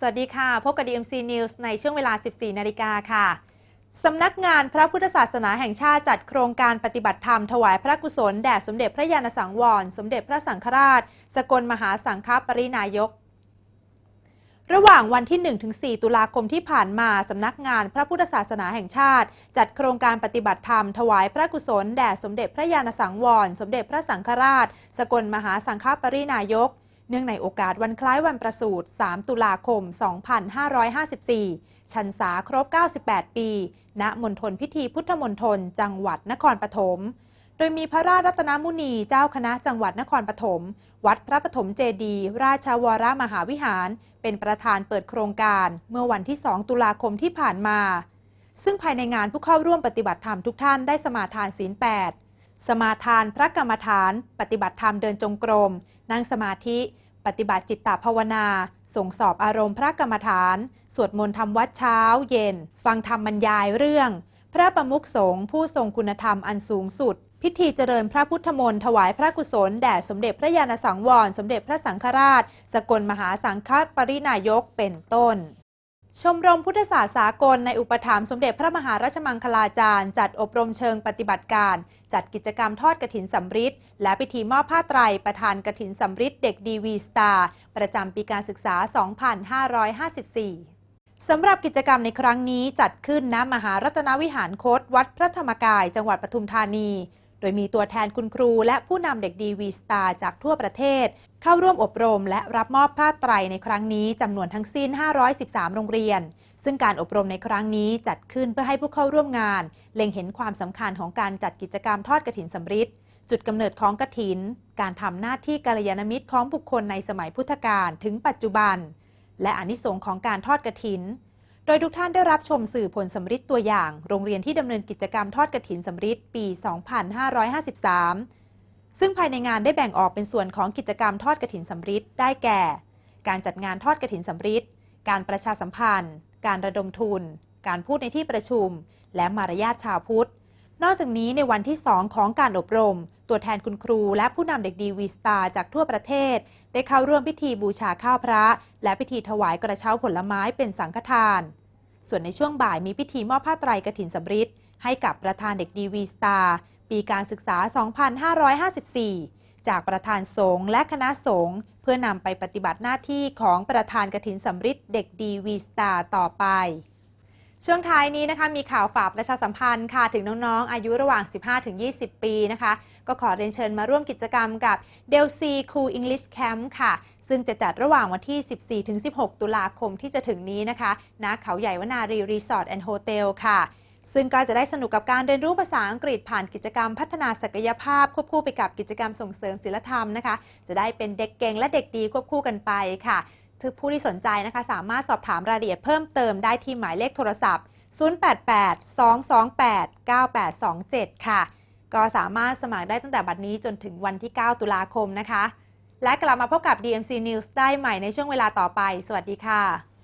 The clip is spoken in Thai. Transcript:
สวัสดีค่ะ พบกับ DMC News ในช่วงเวลา 14 นาฬิกาค่ะ สำนักงานพระพุทธศาสนาแห่งชาติจัดโครงการปฏิบัติธรรมถวายพระกุศลแด่สมเด็จพระยาณสังวร สมเด็จพระสังฆราช สกลมหาสังฆปรินายก ระหว่างวันที่ 1-4 ตุลาคมที่ผ่านมา สำนักงานพระพุทธศาสนาแห่งชาติ จัดโครงการปฏิบัติธรรมถวายพระกุศลแด่สมเด็จพระยาณสังวร สมเด็จพระสังฆราช สกลมหาสังฆปรินายก เนื่องในโอกาสวันคล้ายวันประสูติ 3 ตุลาคม 2554 ชันษาครบ 98 ปี ณ มณฑลพิธีพุทธมณฑล จังหวัดนครปฐม โดยมีพระราชรัตนมุนี เจ้าคณะจังหวัดนครปฐม วัดพระปฐมเจดี ราชวรมหาวิหาร เป็นประธานเปิดโครงการ เมื่อวันที่ 2 ตุลาคมที่ผ่านมา ซึ่งภายในงานผู้เข้าร่วมปฏิบัติธรรมทุกท่านได้สมาทานศีล 8 สมาทานพระกรรมฐาน ปฏิบัติธรรมเดินจงกรม นั่งสมาธิ ปฏิบัติจิตตภาวนา ส่งสอบอารมณ์พระกรรมฐาน สวดมนต์ทำวัดเช้าเย็น ฟังธรรมบรรยายเรื่อง พระประมุขสงฆ์ผู้ทรงคุณธรรมอันสูงสุด พิธีเจริญพระพุทธมนต์ถวายพระกุศลแด่สมเด็จพระญาณสังวร สมเด็จพระสังฆราช สกลมหาสังฆปรินายกเป็นต้น ชมรมพุทธศาสตร์สากลในอุปถัมภ์สมเด็จพระมหาราชมังคลาจารย์ จัดอบรมเชิงปฏิบัติการ จัดกิจกรรมทอดกระถินสำริดและพิธีมอบผ้าไตรประธานกระถินสำริดเด็กดีวีสตาร์ประจำปีการศึกษา 2554สำหรับกิจกรรมในครั้งนี้จัดขึ้นณมหารัตนวิหารโคตวัดพระธรรมกาย จังหวัดปทุมธานี โดยมีตัวแทนคุณครูและผู้นำเด็กดีวีสตาร์จากทั่วประเทศ เข้าร่วมอบรมและรับมอบผ้าไตรในครั้งนี้จำนวนทั้งสิ้น 513 โรงเรียน ซึ่งการอบรมในครั้งนี้จัดขึ้นเพื่อให้ผู้เข้าร่วมงาน เล็งเห็นความสำคัญของการจัดกิจกรรมทอดกระถินสำริดจุดกำเนิดของกระถิน การทำหน้าที่กัลยาณมิตรของบุคคลในสมัยพุทธกาลถึงปัจจุบัน และอนิสงส์ของการทอดกระถิน โดยทุกท่านได้รับชมสื่อผลสำริดตัวอย่าง โรงเรียนที่ดำเนินกิจกรรมทอดกระถินสำริดปี 2553 ซึ่งภายในงานได้แบ่งออกเป็นส่วนของกิจกรรมทอดกระถินสำริดได้แก่ การจัดงานทอดกระถินสำริดการประชาสัมพันธ์ การระดมทุน การพูดในที่ประชุม และมารยาทชาวพุทธ นอกจากนี้ในวันที่ 2 ของการอบรม ตัวแทนคุณครูและผู้นำเด็กดีวีสตาร์จากทั่วประเทศ ได้เข้าร่วมพิธีบูชาข้าวพระ และพิธีถวายกระเช้าผลไม้เป็นสังฆทาน ส่วนในช่วงบ่ายมีพิธีมอบผ้าไตรกฐินสำริดให้กับประธานเด็กดีวีสตาร์ปีการศึกษา 2554 จากประธานสงฆ์และคณะสงฆ์เพื่อนำไปปฏิบัติหน้าที่ของประธานกฐินสำริดเด็กดีวีสตาร์ต่อไป ช่วงท้ายนี้นะคะมีข่าวฝากประชาสัมพันธ์ค่ะถึงน้องๆ อายุระหว่าง 15-20 ปีนะคะ ก็ขอเรียนเชิญมาร่วมกิจกรรมกับ d e l c Cool English Camp ค่ะ ซึ่งจะจัดระหว่างวันที่ 14-16 ตุลาคมที่จะถึงนี้นะคะณเขาใหญ่วนารีรีสอร์ทแอนด์โฮเทลค่ะซึ่งก็จะได้สนุกกับการเรียนรู้ภาษาอังกฤษผ่านกิจกรรมพัฒนาศักยภาพ ควบคู่ไปกับกิจกรรมส่งเสริมศิลธรรมนะคะ จะได้เป็นเด็กเก่งและเด็กดีควบคู่กันไปค่ะ ผู้ที่สนใจนะคะ สามารถสอบถามรายละเอียดเพิ่มเติมได้ที่หมายเลขโทรศัพท์ 088-228-9827 ค่ะ ก็สามารถสมัครได้ตั้งแต่บัดนี้จนถึงวันที่ 9 ตุลาคมนะคะ และกลับมาพบกับ DMC News ได้ใหม่ในช่วงเวลาต่อไป สวัสดีค่ะ